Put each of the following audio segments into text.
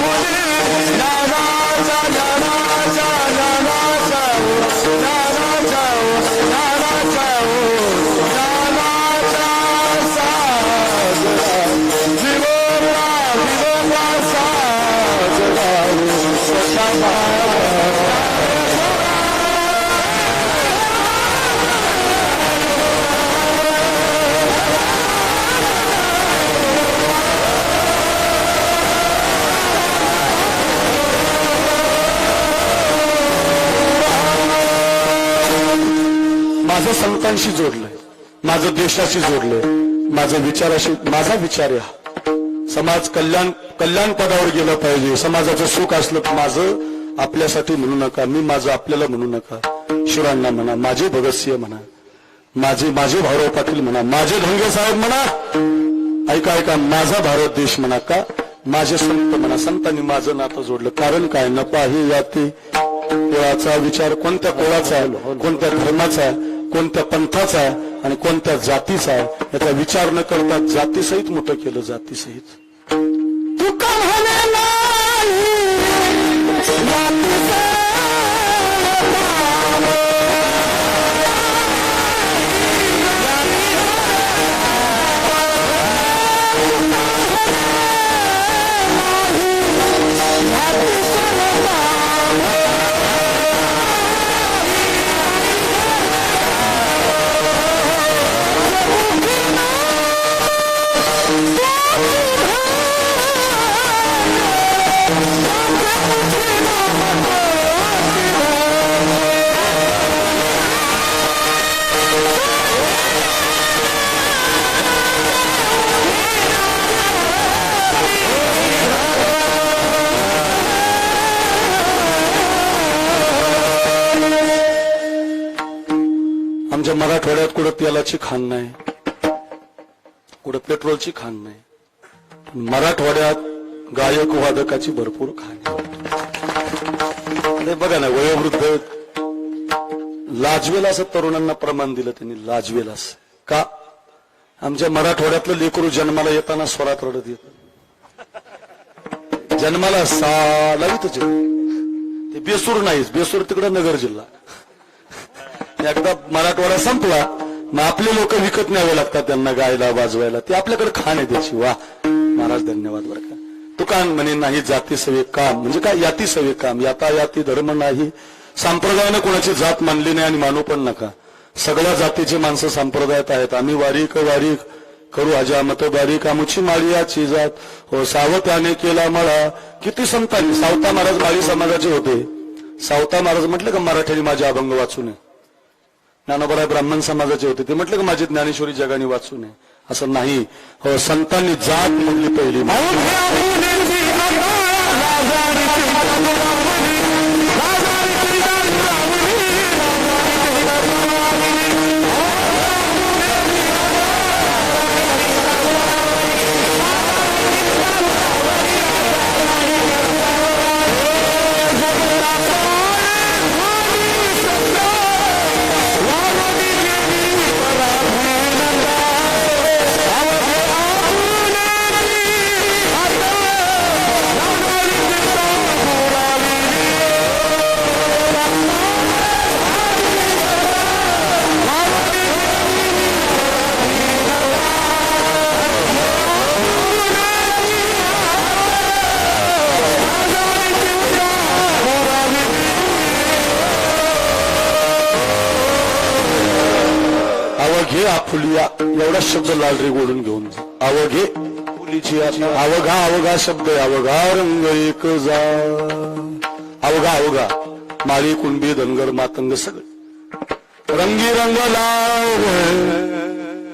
morning. माझं संतांशी जोडलंय माझं देशाशी जोडलंय माझं विचाराशी माझा विचार आहे हा समाज कल्याण कल्याण पदावर गेलं पाहिजे समाजाचं सुख असलं माझं आपल्यासाठी म्हणू नका मी माझं आपल्याला म्हणू नका. शिवरांना म्हणा माझे भगतसिंह म्हणा माझे माझे भाऊराव पाटील म्हणा माझे धोंगे साहेब म्हणा. ऐका ऐका माझा भारत देश म्हणा का? माझे संत म्हणा संतांनी माझं नातं जोडलं. कारण काय? नपा हे याती कुळाचा विचार कोणत्या कुळाचा आहे? कोणत्या धर्माचा आहे? कोणत्या पंथाचा आहे आणि कोणत्या जातीचा आहे याचा विचार न करता जातीसहित मोठं केलं जातीसहित. तू म्हणे आमच्या मराठवाड्यात कुठं तेलाची खाण नाही. कुठं पेट्रोलची खाण नाही. मराठवाड्यात गायक वादकाची भरपूर खाण आहे. बघा ना वयोवृद्ध लाजवेल असं तरुणांना प्रमाण दिलं त्यांनी लाजवेल असं का? आमच्या मराठवाड्यातलं लेकरू जन्माला येताना स्वरात रडत येत. जन्माला सालावीतच येतं. ते बेसूर नाहीच बेसूर तिकडं नगर जिल्हा. एकदा मराठवाडा संपला मग आपले लोक विकत न्यावे लागतात त्यांना गायला वाजवायला. ते आपल्याकडे खाण आहे त्याची. वा. महाराज धन्यवाद बरं का. तुकान म्हणे नाही जाती सवे काम. म्हणजे काय? याती सवे काम. याता याती धर्म नाही. संप्रदायानं कोणाची जात मानली नाही आणि मानू पण नका. सगळ्या जातीची माणसं संप्रदायात आहेत. आम्ही वारीक वारीक करू. अजामत बारीक. आमुची माळी जात. हो सावत्याने केला मळा. किती संतांनी. सावता महाराज माळी समाजाचे होते. सावता महाराज म्हटले का मराठ्यांनी माझे अभंग वाचू नये. ज्ञानोबराय ब्राह्मण समाजाचे होते. ते म्हटलं की माझी ज्ञानेश्वरी जगाने वाचू नये. असं नाही. हो संतांनी जात म्हणली पहिली. अवघे आफुलिया एवढा शब्द लालरे गोडून घेऊन. अवघे फुलीची. अवघा अवघा शब्द. अवघा रंग एक जा. अवघा अवघा माळी कुणबी धनगर मातंग सगळे. रंगी रंगला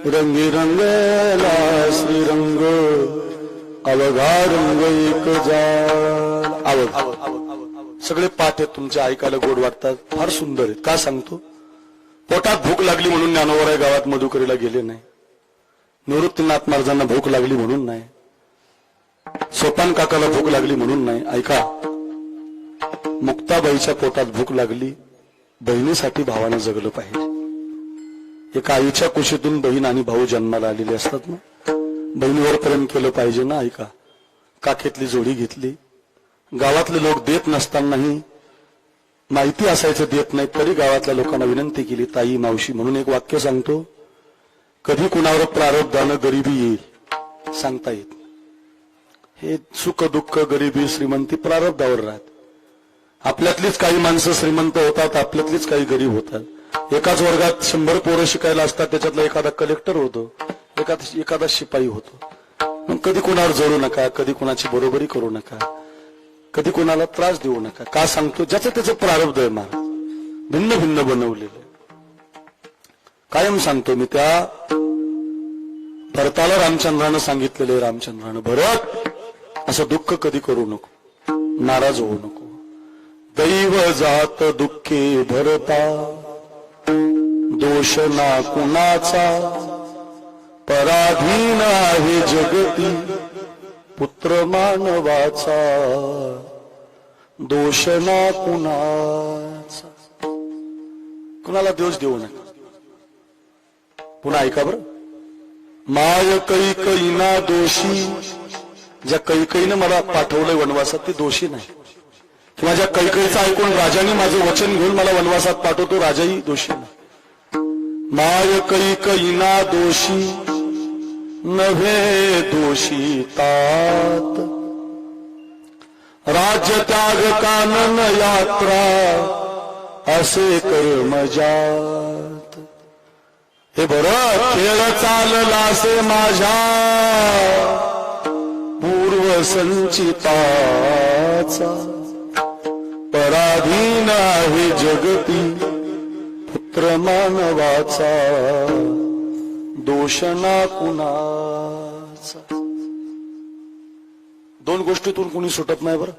रंगी रंगला श्रीरंग. अवघा रंग एक जा. अवघ सगळे पाठ आहेत तुमच्या ऐकायला गोड वाटतात. फार सुंदर आहेत. का सांगतो? पोटात भूक लागली म्हणून ज्ञानोवराय गावात मधुकरीला गेले नाही. निवृत्तीनाथ महाराजांना भूक लागली म्हणून नाही. सोपान काकाला भूक लागली म्हणून नाही. ऐका. मुक्ताबाईच्या पोटात भूक लागली बहिणीसाठी भावानं जगलं पाहिजे. एका आईच्या कुशीतून बहीण आणि भाऊ जन्माला आलेले असतात ना? बहिणीवर प्रेम केलं पाहिजे ना ऐका. काखेतली जोडी घेतली. गावातले लोक देत नसतानाही माहिती असायचं देत नाही तरी गावातल्या लोकांना विनंती केली ताई मावशी म्हणून एक वाक्य सांगतो कधी कुणावर प्रारब्धानं गरिबी येईल. सांगता येत हे सुख दुःख गरिबी श्रीमंती प्रारब्धावर राहत. आपल्यातलीच काही माणसं श्रीमंत होतात आपल्यातलीच काही गरीब होतात. एकाच वर्गात शंभर पोरं शिकायला असतात त्याच्यातला एखादा कलेक्टर होतो एखादा एखादा शिपाई होतो. मग कधी कुणावर जळू नका कधी कुणाची बरोबरी करू नका. कधी कोणाला त्रास देऊ नका. का सांगतो? ज्याचं त्याचं प्रारब्ध आहे महाराज भिन्न भिन्न बनवलेलं कायम सांगतो मी त्या भरताला रामचंद्रानं सांगितलेलं आहे रामचंद्रानं भरत असं दुःख कधी करू नको. नाराज होऊ नको. दैव जात दुःखे भरता. दोष ना कुणाचा. पराधीन आहे जगती. पुत्र मानवाचा दोष ना कुणाचा. कुणाला दोष देऊ नका? पुन्हा ऐका बरं. माय कैकईना दोषी ज्या कैकईनं मला पाठवलंय वनवासात ती दोषी नाही. किंवा ज्या कैकईचं ऐकून राजाने माझं वचन घेऊन मला वनवासात पाठवतो राजाही दोषी नाही. माय कैकईना दोषी नव्हे दोषी तात. राज्य त्याग कानन यात्रा असे कर्मजात हे बरं खेळ चाललासे माझ्या पूर्व संचिताचा. पराधीन आहे जगती पुत्र मानवाचा. दोष ना कुणाचा? दोन गोष्टीतून कुणी सुटत नाही बरं.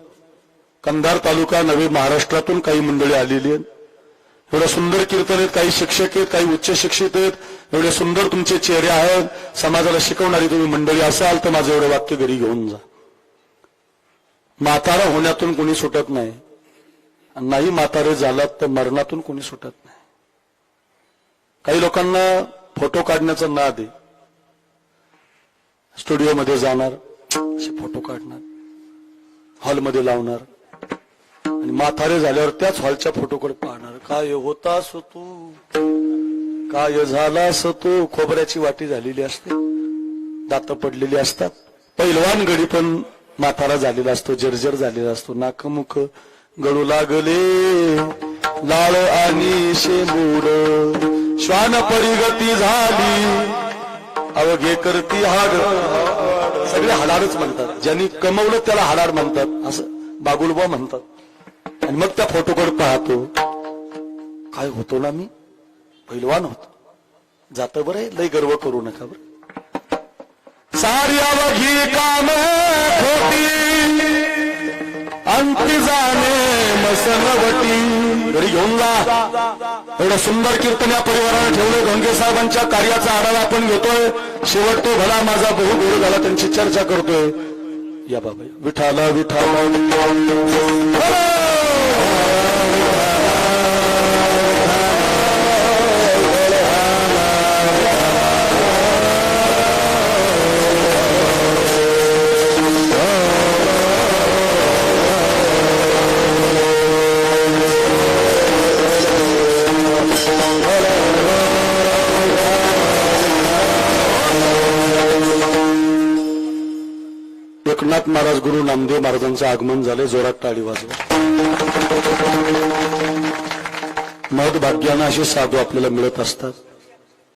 कंधार तालुका नवे महाराष्ट्रातून काही मंडळी आलेली आहेत. एवढ्या सुंदर कीर्तन आहेत काही शिक्षक आहेत काही उच्च शिक्षित आहेत. एवढे सुंदर तुमचे चेहरे आहेत. समाजाला शिकवणारी तुम्ही मंडळी असाल तर माझं एवढं वाक्य घरी घेऊन जा. म्हातारा होण्यातून कोणी सुटत नाही. आणि नाही म्हातारे झालात तर मरणातून कोणी सुटत नाही. काही लोकांना फोटो काढण्याचा नाद आहे. स्टुडिओमध्ये जाणार असे फोटो काढणार हॉलमध्ये लावणार आणि म्हातारे झाल्यावर त्याच हॉलच्या फोटोकडे पाहणार. काय होतास हो तू? काय झालास हो तू? खोबऱ्याची वाटी झालेली असते. दात पडलेली असतात. पैलवान गडी पण म्हातारा झालेला असतो जर्जर झालेला असतो. नाकमुख गळू लागले. लाळ आणि शेमूड श्वान परिगती झाली. अवघे करती हाड. सगळे हाडारच म्हणतात. ज्यांनी कमवलं त्याला हाडार म्हणतात. असं बागुलबा म्हणतात. आणि मग त्या फोटोकडे पाहतो. काय होतो ना मी? पैलवान होतो. जात बरं लय गर्व करू नका बरं. सारी अवघी काम खोटी. अंती जाणे मसनवटी घरी घेऊन जा. एवढं सुंदर कीर्तन या परिवाराने ठेवलं गंगे साहेबांच्या कार्याचा आढावा आपण घेतोय. शेवट तो भला माझा बहु गुरु झाला त्यांची चर्चा करतोय. या बाबा विठाला विठाला. एकनाथ महाराज गुरु नामदेव महाराजांचं आगमन झाले जोरात टाळी वाजवा. महत्भाग्यानं असे साधू आपल्याला मिळत असतात.